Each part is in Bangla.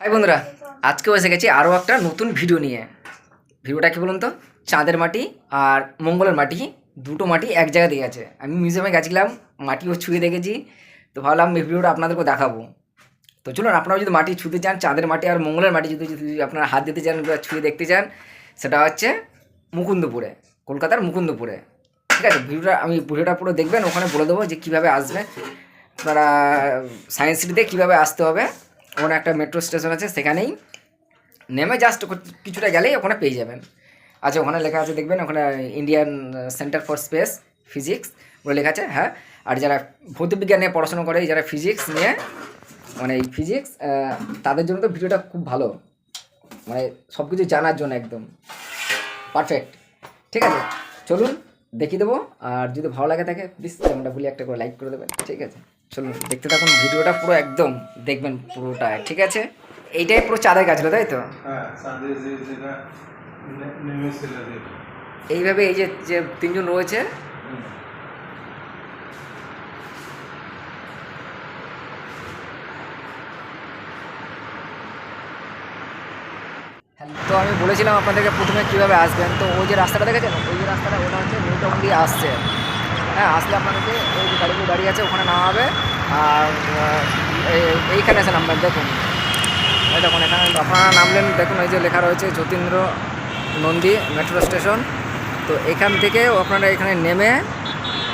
হাই বন্ধুরা আজকেও এসে গেছি আরও একটা নতুন ভিডিও নিয়ে। ভিডিওটা কী বলুন তো? চাঁদের মাটি আর মঙ্গলের মাটি, দুটো মাটি এক জায়গায় দিয়ে আছে। আমি মিউজিয়ামে গেছিলাম, মাটিও ছুঁয়ে দেখেছি। তো ভাবলাম এই ভিডিওটা আপনাদেরকে দেখাবো। তো চলুন আপনারা যদি মাটি ছুঁতে চান, চাঁদের মাটি আর মঙ্গলের মাটি যদি যদি আপনারা হাত দিতে চান বা ছুঁয়ে দেখতে চান, সেটা হচ্ছে মুকুন্দপুরে, কলকাতার মুকুন্দপুরে। ঠিক আছে ভিডিওটা আমি ভিডিওটা পুরো দেখবেন, ওখানে বলে দেবো যে কীভাবে আসবে। আপনারা সায়েন্স সিটিতে কীভাবে আসতে হবে। ওখানে একটা মেট্রো স্টেশন আছে, সেখানেই নেমে জাস্ট কিছুটা গেলেই ওখানে পেয়ে যাবেন। আচ্ছা ওখানে লেখা আছে, দেখবেন ওখানে Indian centre for space physics বলে লেখা আছে হ্যাঁ? আর যারা ভৌতবিজ্ঞান নিয়ে পড়াশোনা করে, যারা ফিজিক্স নিয়ে মানে এই ফিজিক্স তাদের জন্য তো ভিডিওটা খুব ভালো। মানে সব কিছু জানার জন্য একদম। পারফেক্ট ঠিক আছে? চলুন, দেখিয়ে দেবো। আর যদি ভালো লাগে থাকে প্লিজ আমরা বলি একটা করে লাইক করে দেবেন। ঠিক আছে? চলুন দেখতে থাকুন ভিডিওটা পুরো একদম দেখবেন পুরোটা ঠিক আছে? এইটাই পুরো চাঁদের গাছগুলো তাই তো? হ্যাঁ এইভাবে এই যে যে তিনজন রয়েছে? তো আমি বলেছিলাম আপনাদেরকে প্রথমে কীভাবে আসবেন তো ওই যে রাস্তাটা দেখেছেন? ওই যে রাস্তাটা ওটা হচ্ছে নিউটাউন দিয়ে আসছে। হ্যাঁ আসলে আপনাদেরকে ওই যে গাড়িগুলো দাঁড়িয়ে আছে, ওখানে নামাবে। আর এই- এইখানে এসে নামবেন দেখুন। এই দেখুন, এখানে আপনারা নামলেন, দেখুন, এই যে লেখা রয়েছে, যতীন্দ্র নন্দী মেট্রো স্টেশন। তো এখান থেকে আপনারা এখানে নেমে,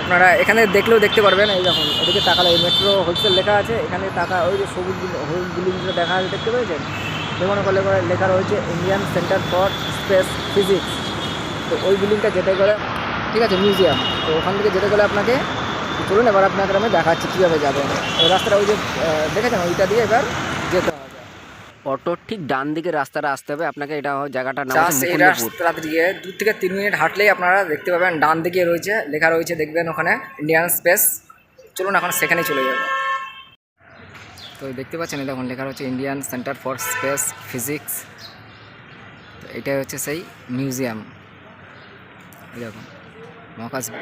আপনারা এখানে দেখলেও দেখতে পারবেন, এই দেখুন, এদিকে এই মেট্রো হোলসেল লেখা আছে, এখানে টাকা, ওই যে সবুজ হলুদ বিল্ডিংগুলো দেখা আছে, দেখতে পেয়েছেন? যেমন করলে লেখা রয়েছে, Indian centre for space physics. তো ওই বিল্ডিংটা যেতে গেলে ঠিক আছে মিউজিয়াম তো ওখান থেকে যেতে গেলে আপনাকে চলুন এবার আপনাকে আমি দেখাচ্ছি কীভাবে যাবেন ওই রাস্তাটা ওই যে দেখেছেন ওইটা দিয়ে এবার যেতে হবে। অটোর ঠিক ডান দিকে রাস্তাটা আসতে হবে। আপনাকে এটা এই রাস্তা দিয়ে দু থেকে তিন মিনিট হাঁটলেই আপনারা দেখতে পাবেন ডান দিকে রয়েছে লেখা রয়েছে দেখবেন ওখানে ইন্ডিয়ান স্পেস চলুন এখন সেখানেই চলে যাব। তো দেখতে পাচ্ছেন এই দেখুন লেখা রয়েছে Indian centre for space physics তো এটাই হচ্ছে সেই মিউজিয়াম এই দেখুন। Mga kas...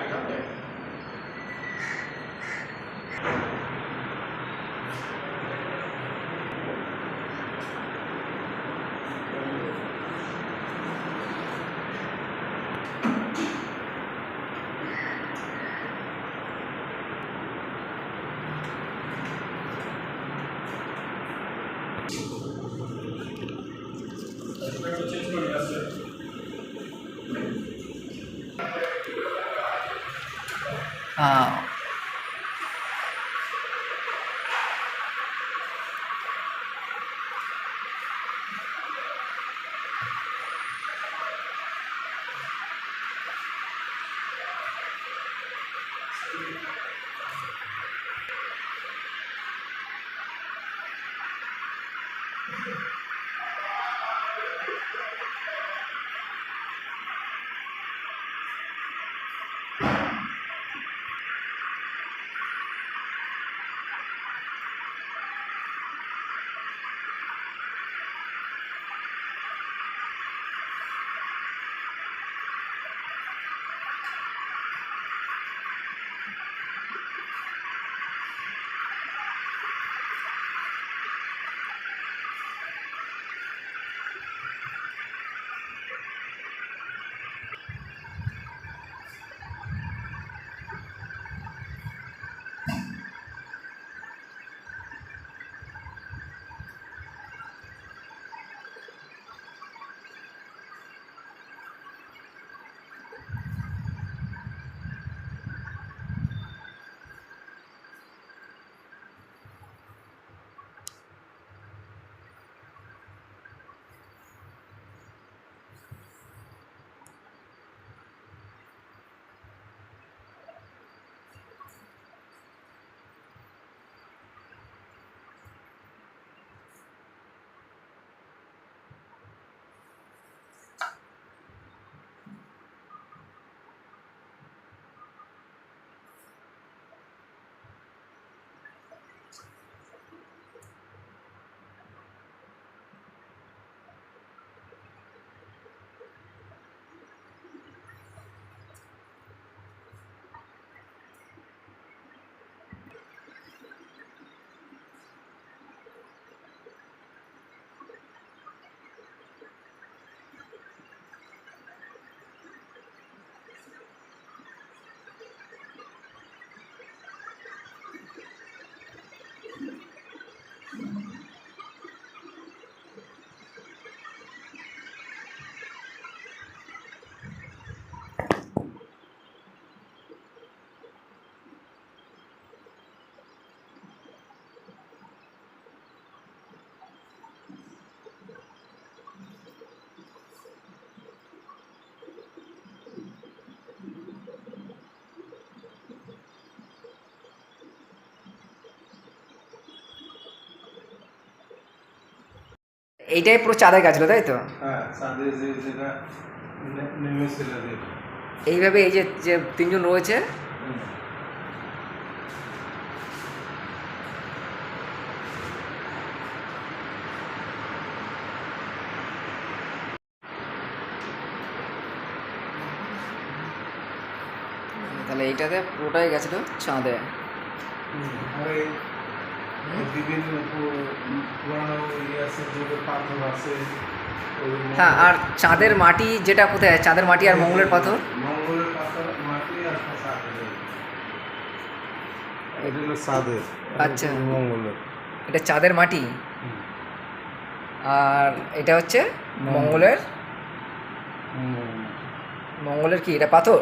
এইটাই পুরো চাঁদের গাছ তাই তো? হ্যাঁ এইভাবে এই যে যে তিনজন রয়েছে। তাহলে এইটাতে পুরোটাই গেছিল চাঁদে। পুরানো ইয়ে আছে পাথর আছে হ্যাঁ আর চাঁদের মাটি যেটা কোথায়? চাঁদের মাটি আর মঙ্গলের পাথর? মঙ্গলের পাথর মাটি আর এটা হলো চাঁদের আচ্ছা। মঙ্গলের। এটা চাঁদের মাটি? আর এটা হচ্ছে মঙ্গলের? মঙ্গলের কি? এটা পাথর?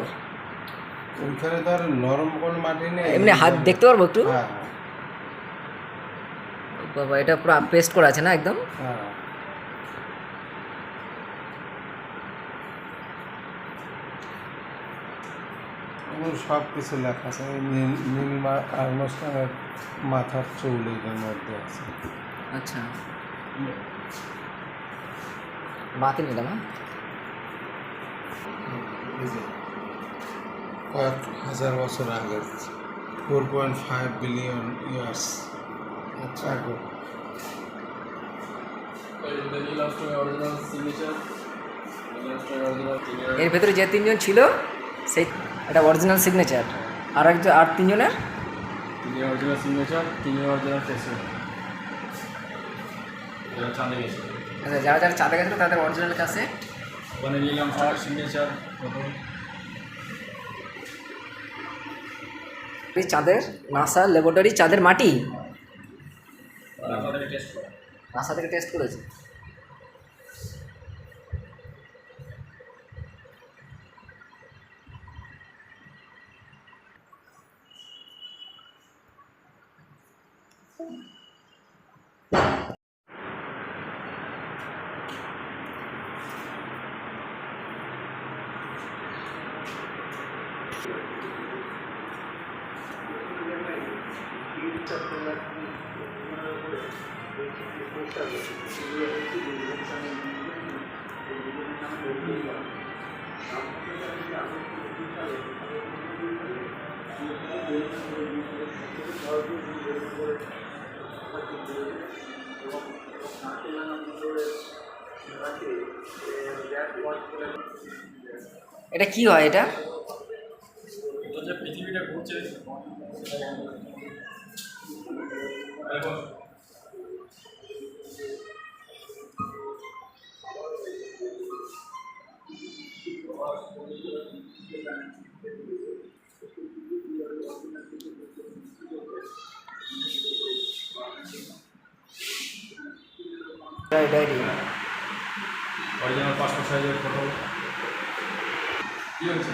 ওইখানে তো আর নরম কোনো মাটি নেই। এমনি হাত দেখতে পারব একটু? হ্যাঁ। বাবা এটা পুরো পেস্ট করা আছে না একদম? হ্যাঁ। সব কিছু লেখা আছে ওই নীল নীল আর্মস্টারের মাথার চুল এটার মধ্যে আছে। আচ্ছা। বাতিল নিলাম হ্যাঁ? কয়েক হাজার বছর আগে four point five billion years আচ্ছা আগে এর ভেতরে যে তিনজন ছিল সেই এটা অরিজিনাল সিগনেচার আর একজন আর তিনজনের? অরিজিনাল সিগনেচার তিনি অরিজিনাল টেস্ট এটা চাঁদে গেছে আচ্ছা যারা যারা চাঁদে গেছিল তাদের অরিজিনাল কাছে? ওখানে নিলাম সিগনেচার চাঁদের নাসা ল্যাবরেটরি চাঁদের মাটি? নাসা থেকে টেস্ট করেছে। এটা কি হয় এটা? পৃথিবীটা ঘুরছে। ডায়েরি অরিজিনাল পাসপোর্ট সাইজের ফটো কি হয়েছে?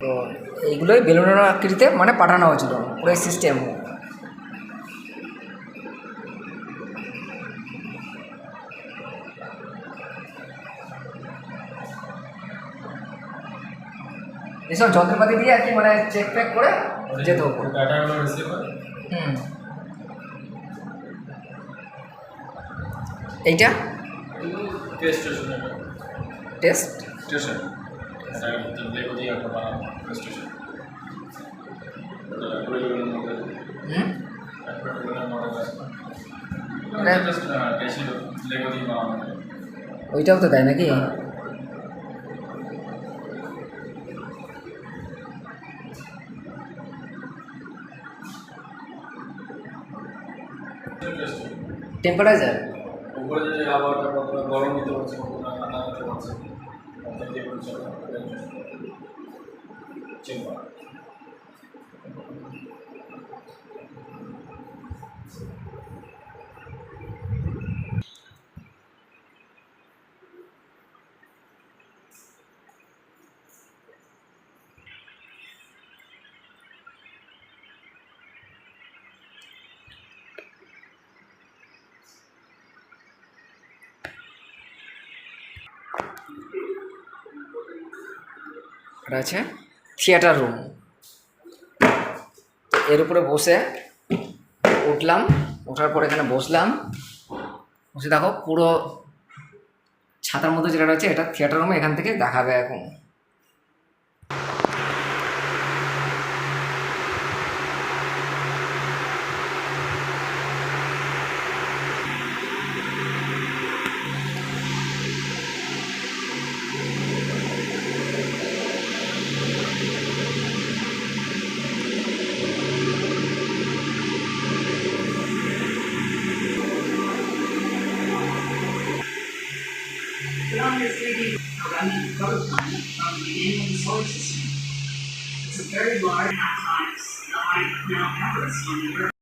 তো এইগুলোই বেলুনের আকৃতিতে মানে পাঠানো হয়েছিল পুরো সিস্টেম এসব যন্ত্রপাতি দিয়ে আর কি মানে চেক ফেক করে যেতে হুম। এইটা? টেস্ট টেস্ট স্টেশন এটা লেগো দিয়ে একটা বানানো স্টেশন পরিবারের মধ্যে হুম একটা পরিবারের মডেল আছে এটা- জাস্ট টেস্ট লেগো দিয়ে বানানো ওইটাও তো তাই নাকি টেস্ট টেম্পারেচার উপরে যে আবহাওয়াটা কতটা গরম নিতে পারছে কতটা ঠান্ডা নিতে পারছে trên quả राजा থিয়েটার রুম। এর উপরে বসে উঠলাম, ওঠার পর এখানে বসলাম। বসে দেখো পুরো ছাতার মধ্যে যেটা রয়েছে, এটা থিয়েটার রুমে এখান থেকে দেখাবে এখন। Beyond the 3D running from the of. It's a very large atomics, the height now Everest on the Earth.